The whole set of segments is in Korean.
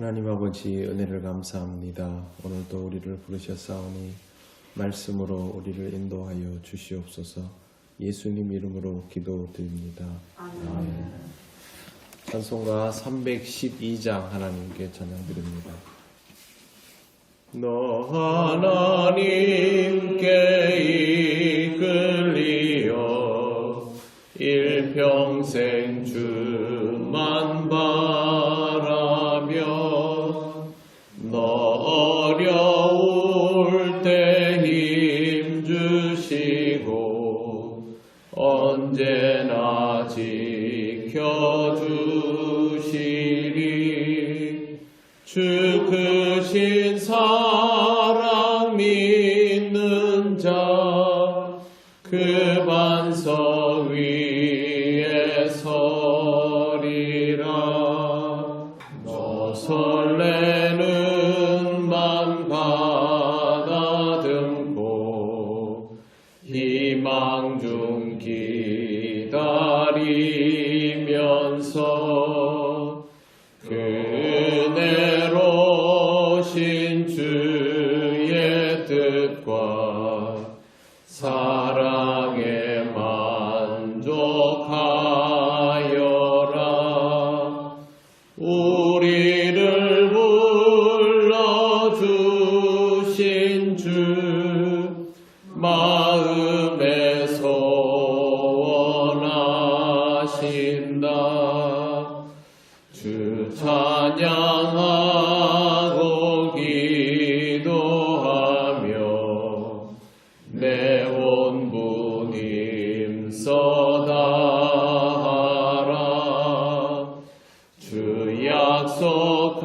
하나님 아버지 은혜를 감사합니다. 오늘도 우리를 부르셨사오니 말씀으로 우리를 인도하여 주시옵소서. 예수님 이름으로 기도드립니다. 아멘. 찬송가 312장 하나님께 찬양드립니다. 너 하나님께 이끌리어 일평생 주 we 약속하신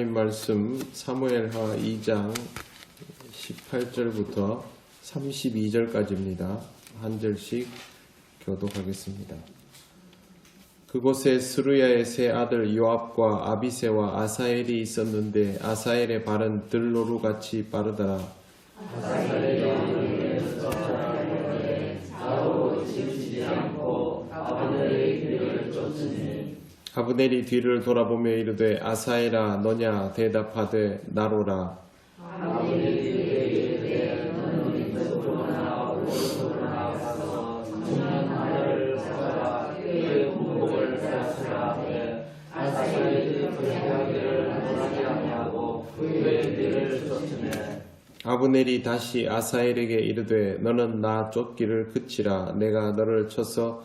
하나님 말씀 사무엘하 2장 18절부터 32절까지입니다. 한 절씩 교독하겠습니다. 그곳에 스루야의 세 아들 요압과 아비세와 아사엘이 있었는데 아사엘의 발은 들노루 같이 빠르더라. 아 브넬이 뒤를 돌아보며 이르되 아사엘아 너냐 대답하되 나로라. 아브넬이 다시 아사엘에게 이르되 너는 나 쫓기를 그치라 내가 너를 쳐서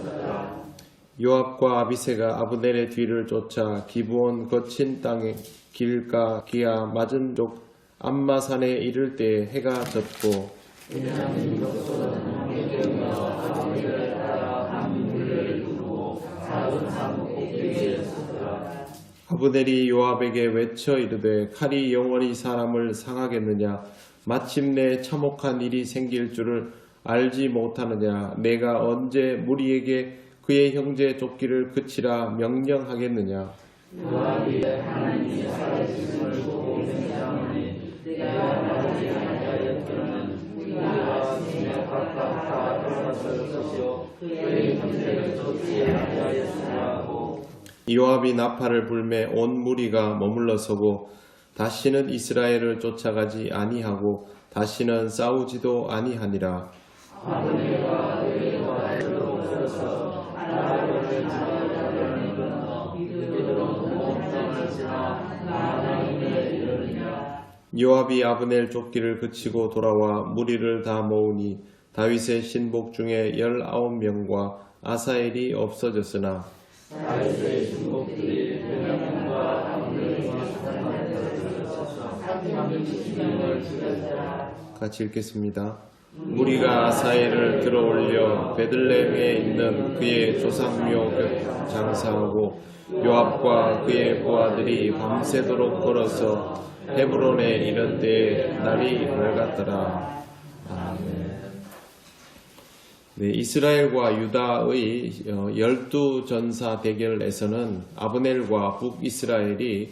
요압과 아비세가 아브넬의 뒤를 쫓아 기브온 거친 땅에 길가 기아 맞은 족 암마산에 이를 때 해가 졌고 아브넬이 요압에게 외쳐 이르되 칼이 영원히 사람을 상하겠느냐? 마침내 참혹한 일이 생길 줄을 알지 못하느냐? 내가 언제 무리에게 그의 형제 쫓기를 그치라 명령하겠느냐? 요압이 나팔을 불매 온 무리가 머물러 서고 다시는 이스라엘을 쫓아가지 아니하고 다시는 싸우지도 아니하니라 요압이 아브넬 쫓기를 그치고 돌아와 무리를 다 모으니 다윗의 신복 중에 열아홉 명과 아사엘이 없어졌으나 같이 읽겠습니다. 무리가 아사엘을 들어올려 베들레헴에 있는 그의 조상묘 곁 장사하고 요압과 그의 부하들이 밤새도록 걸어서 헤브론에 이른 때에 날이 밝았더라. 아멘. 네, 이스라엘과 유다의 어, 열두 전사 대결에서는 아브넬과 북이스라엘이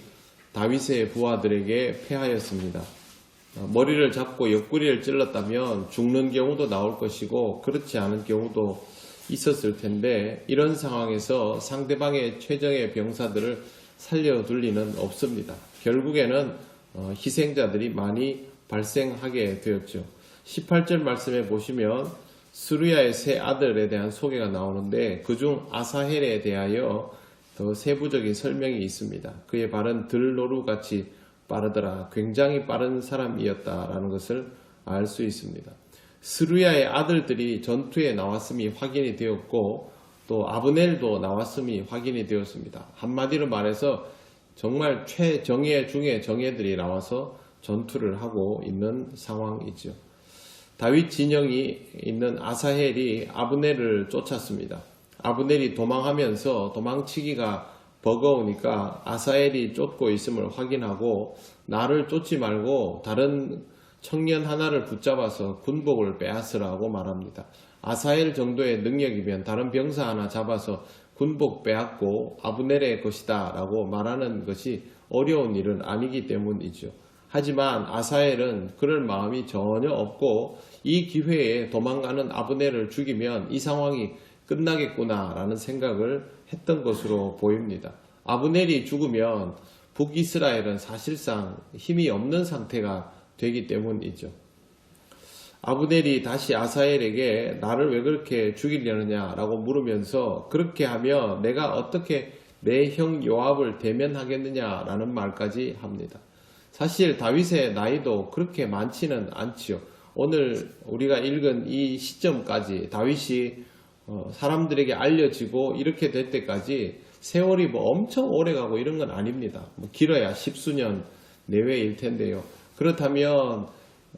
다윗의 부하들에게 패하였습니다. 어, 머리를 잡고 옆구리를 찔렀다면 죽는 경우도 나올 것이고 그렇지 않은 경우도 있었을 텐데 이런 상황에서 상대방의 최정의 병사들을 살려둘 리는 없습니다. 결국에는 어, 희생자들이 많이 발생하게 되었죠. 18절 말씀에 보시면 수르야의 세 아들에 대한 소개가 나오는데 그중 아사헬에 대하여 더 세부적인 설명이 있습니다. 그의 발은 들노루같이 빠르더라. 굉장히 빠른 사람이었다라는 것을 알 수 있습니다. 스루야의 아들들이 전투에 나왔음이 확인이 되었고 또 아브넬도 나왔음이 확인이 되었습니다. 한마디로 말해서 정말 최정예 중의 정예들이 나와서 전투를 하고 있는 상황이죠. 다윗 진영이 있는 아사헬이 아브넬을 쫓았습니다. 아브넬이 도망하면서 도망치기가 버거우니까 아사엘이 쫓고 있음을 확인하고 나를 쫓지 말고 다른 청년 하나를 붙잡아서 군복을 빼앗으라고 말합니다. 아사엘 정도의 능력이면 다른 병사 하나 잡아서 군복 빼앗고 아브넬의 것이다 라고 말하는 것이 어려운 일은 아니기 때문이죠. 하지만 아사엘은 그럴 마음이 전혀 없고 이 기회에 도망가는 아브넬을 죽이면 이 상황이 끝나겠구나 라는 생각을 했던 것으로 보입니다. 아브넬이 죽으면 북이스라엘은 사실상 힘이 없는 상태가 되기 때문이죠. 아브넬이 다시 아사엘에게 나를 왜 그렇게 죽이려느냐라고 물으면서 그렇게 하면 내가 어떻게 내 형 요압을 대면하겠느냐라는 말까지 합니다. 사실 다윗의 나이도 그렇게 많지는 않지요. 오늘 우리가 읽은 이 시점까지 다윗이 어, 사람들에게 알려지고 이렇게 될 때까지 세월이 뭐 엄청 오래 가고 이런 건 아닙니다. 뭐 길어야 십수년 내외일 텐데요. 그렇다면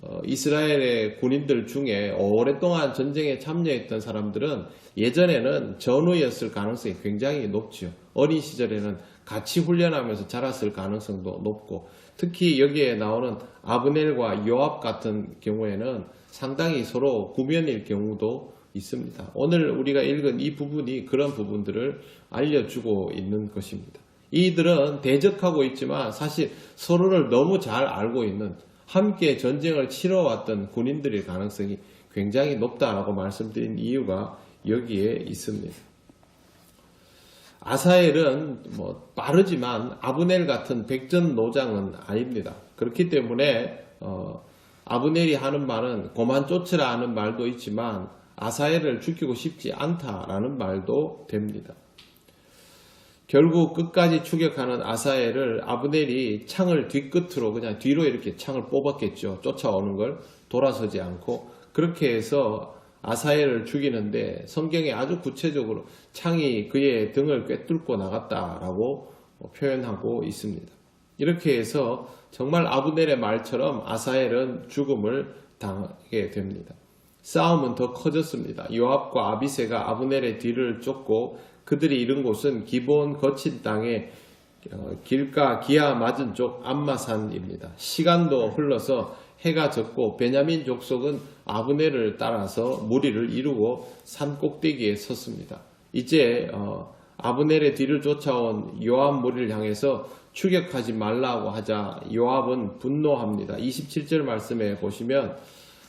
어, 이스라엘의 군인들 중에 오랫동안 전쟁에 참여했던 사람들은 예전에는 전우였을 가능성이 굉장히 높죠. 어린 시절에는 같이 훈련하면서 자랐을 가능성도 높고 특히 여기에 나오는 아브넬과 요압 같은 경우에는 상당히 서로 구면일 경우도 있습니다. 오늘 우리가 읽은 이 부분이 그런 부분들을 알려주고 있는 것입니다. 이들은 대적하고 있지만 사실 서로를 너무 잘 알고 있는 함께 전쟁을 치러왔던 군인들의 가능성이 굉장히 높다라고 말씀드린 이유가 여기에 있습니다. 아사엘은 뭐 빠르지만 아브넬 같은 백전 노장은 아닙니다. 그렇기 때문에 어, 아브넬이 하는 말은 고만 쫓으라 하는 말도 있지만 아사엘을 죽이고 싶지 않다라는 말도 됩니다. 결국 끝까지 추격하는 아사엘을 아브넬이 창을 뒤끝으로 그냥 뒤로 이렇게 창을 뽑았겠죠. 쫓아오는 걸 돌아서지 않고 그렇게 해서 아사엘을 죽이는데 성경에 아주 구체적으로 창이 그의 등을 꿰뚫고 나갔다라고 표현하고 있습니다. 이렇게 해서 정말 아브넬의 말처럼 아사엘은 죽음을 당하게 됩니다. 싸움은 더 커졌습니다. 요압과 아비세가 아브넬의 뒤를 쫓고 그들이 이른 곳은 기본 거친 땅에 어, 길가 기아 맞은 쪽 안마산입니다. 시간도 흘러서 해가 졌고 베냐민 족속은 아브넬을 따라서 무리를 이루고 산 꼭대기에 섰습니다. 이제 어, 아브넬의 뒤를 쫓아온 요압 무리를 향해서 추격하지 말라고 하자 요압은 분노합니다. 27절 말씀에 보시면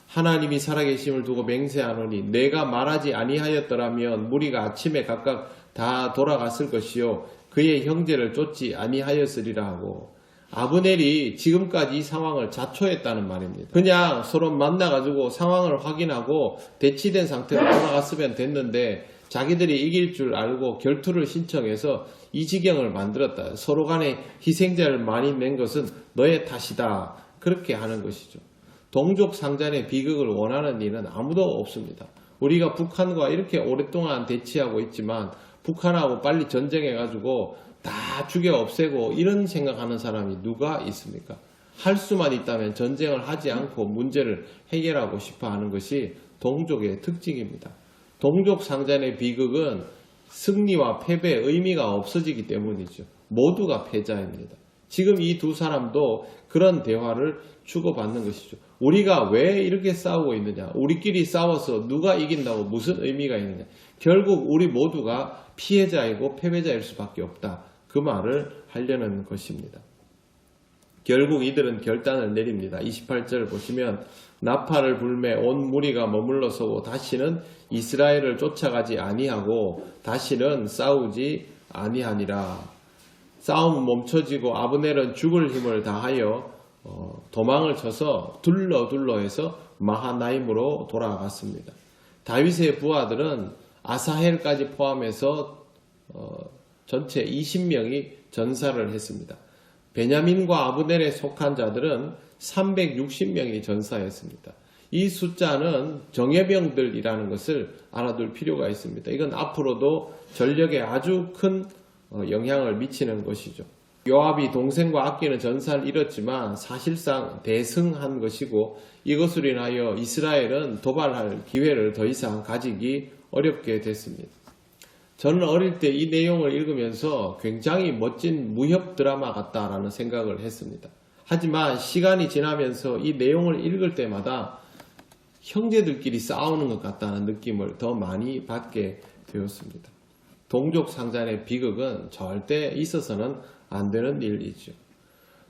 하나님이 살아계심을 두고 맹세하노니 내가 말하지 아니하였더라면 무리가 아침에 각각 다 돌아갔을 것이요 그의 형제를 쫓지 아니하였으리라 하고 아브넬이 지금까지 이 상황을 자초했다는 말입니다. 그냥 서로 만나가지고 상황을 확인하고 대치된 상태로 돌아갔으면 됐는데 자기들이 이길 줄 알고 결투를 신청해서 이 지경을 만들었다. 서로 간에 희생자를 많이 낸 것은 너의 탓이다. 그렇게 하는 것이죠. 동족 상잔의 비극을 원하는 이는 아무도 없습니다. 우리가 북한과 이렇게 오랫동안 대치하고 있지만 북한하고 빨리 전쟁해가지고 다 죽여 없애고 이런 생각하는 사람이 누가 있습니까? 할 수만 있다면 전쟁을 하지 않고 문제를 해결하고 싶어 하는 것이 동족의 특징입니다. 동족 상잔의 비극은 승리와 패배의 의미가 없어지기 때문이죠. 모두가 패자입니다. 지금 이 두 사람도 그런 대화를 주고받는 것이죠. 우리가 왜 이렇게 싸우고 있느냐? 우리끼리 싸워서 누가 이긴다고 무슨 의미가 있느냐? 결국 우리 모두가 피해자이고 패배자일 수밖에 없다. 그 말을 하려는 것입니다. 결국 이들은 결단을 내립니다. 28절 보시면 나팔을 불매 온 무리가 머물러 서고 다시는 이스라엘을 쫓아가지 아니하고 다시는 싸우지 아니하니라. 싸움은 멈춰지고 아브넬은 죽을 힘을 다하여 어, 도망을 쳐서 둘러 둘러 해서 마하나임으로 돌아갔습니다. 다윗의 부하들은 아사헬까지 포함해서 어, 전체 20명이 전사를 했습니다. 베냐민과 아브넬에 속한 자들은 360명이 전사했습니다. 이 숫자는 정예병들이라는 것을 알아둘 필요가 있습니다. 이건 앞으로도 전력에 아주 큰 어, 영향을 미치는 것이죠. 요압이 동생과 아끼는 전사를 잃었지만 사실상 대승한 것이고 이것으로 인하여 이스라엘은 도발할 기회를 더 이상 가지기 어렵게 됐습니다. 저는 어릴 때 이 내용을 읽으면서 굉장히 멋진 무협 드라마 같다라는 생각을 했습니다. 하지만 시간이 지나면서 이 내용을 읽을 때마다 형제들끼리 싸우는 것 같다는 느낌을 더 많이 받게 되었습니다. 동족 상잔의 비극은 절대 있어서는 안 되는 일이죠.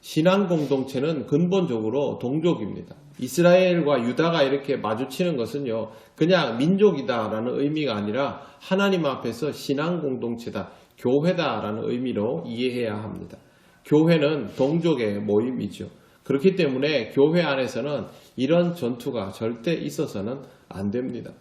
신앙 공동체는 근본적으로 동족입니다. 이스라엘과 유다가 이렇게 마주치는 것은요, 그냥 민족이다라는 의미가 아니라 하나님 앞에서 신앙 공동체다, 교회다라는 의미로 이해해야 합니다. 교회는 동족의 모임이죠. 그렇기 때문에 교회 안에서는 이런 전투가 절대 있어서는 안 됩니다.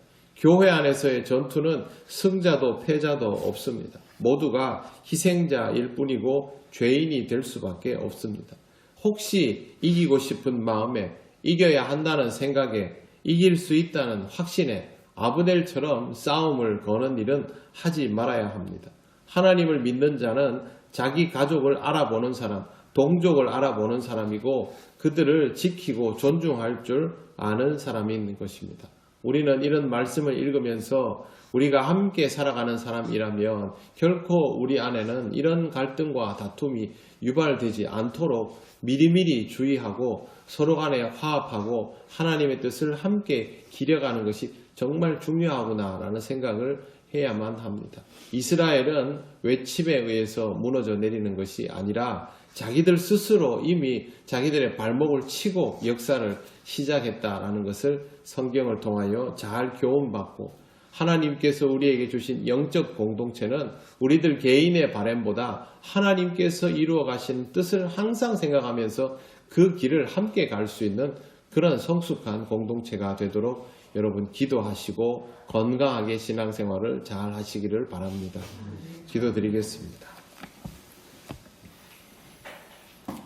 교회 안에서의 전투는 승자도 패자도 없습니다. 모두가 희생자일 뿐이고 죄인이 될 수밖에 없습니다. 혹시 이기고 싶은 마음에 이겨야 한다는 생각에 이길 수 있다는 확신에 아브넬처럼 싸움을 거는 일은 하지 말아야 합니다. 하나님을 믿는 자는 자기 가족을 알아보는 사람, 동족을 알아보는 사람이고 그들을 지키고 존중할 줄 아는 사람인 것입니다. 우리는 이런 말씀을 읽으면서 우리가 함께 살아가는 사람이라면 결코 우리 안에는 이런 갈등과 다툼이 유발되지 않도록 미리미리 주의하고 서로 간에 화합하고 하나님의 뜻을 함께 기려가는 것이 정말 중요하구나라는 생각을 해야만 합니다. 이스라엘은 외침에 의해서 무너져 내리는 것이 아니라 자기들 스스로 이미 자기들의 발목을 치고 역사를 시작했다라는 것을 성경을 통하여 잘 교훈받고 하나님께서 우리에게 주신 영적 공동체는 우리들 개인의 바램보다 하나님께서 이루어 가신 뜻을 항상 생각하면서 그 길을 함께 갈 수 있는 그런 성숙한 공동체가 되도록 여러분 기도하시고 건강하게 신앙생활을 잘 하시기를 바랍니다. 기도드리겠습니다.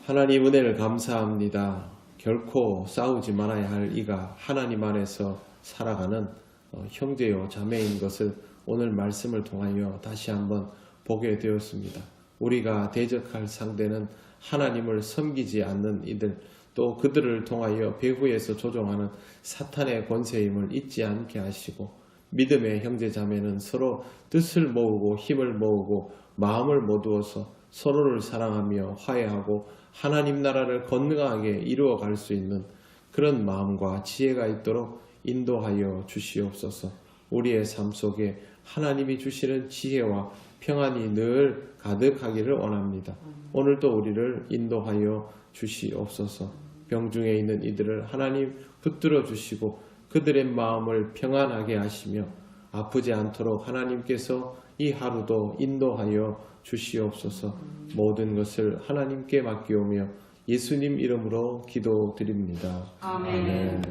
하나님 은혜를 감사합니다. 결코 싸우지 말아야 할 이가 하나님 안에서 살아가는 어, 형제요 자매인 것을 오늘 말씀을 통하여 다시 한번 보게 되었습니다. 우리가 대적할 상대는 하나님을 섬기지 않는 이들 또 그들을 통하여 배후에서 조종하는 사탄의 권세임을 잊지 않게 하시고 믿음의 형제 자매는 서로 뜻을 모으고 힘을 모으고 마음을 모두어서 서로를 사랑하며 화해하고 하나님 나라를 건강하게 이루어 갈 수 있는 그런 마음과 지혜가 있도록 인도하여 주시옵소서. 우리의 삶 속에 하나님이 주시는 지혜와 평안이 늘 가득하기를 원합니다. 오늘도 우리를 인도하여 주시옵소서. 병중에 있는 이들을 하나님 붙들어 주시고 그들의 마음을 평안하게 하시며 아프지 않도록 하나님께서 이 하루도 인도하여 주시옵소서. 모든 것을 하나님께 맡기오며 예수님 이름으로 기도드립니다. 아멘.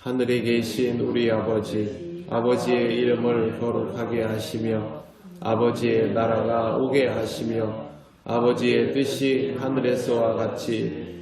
하늘에 계신 우리 아버지 아버지의 이름을 거룩하게 하시며 아버지의 나라가 오게 하시며 아버지의 뜻이 하늘에서와 같이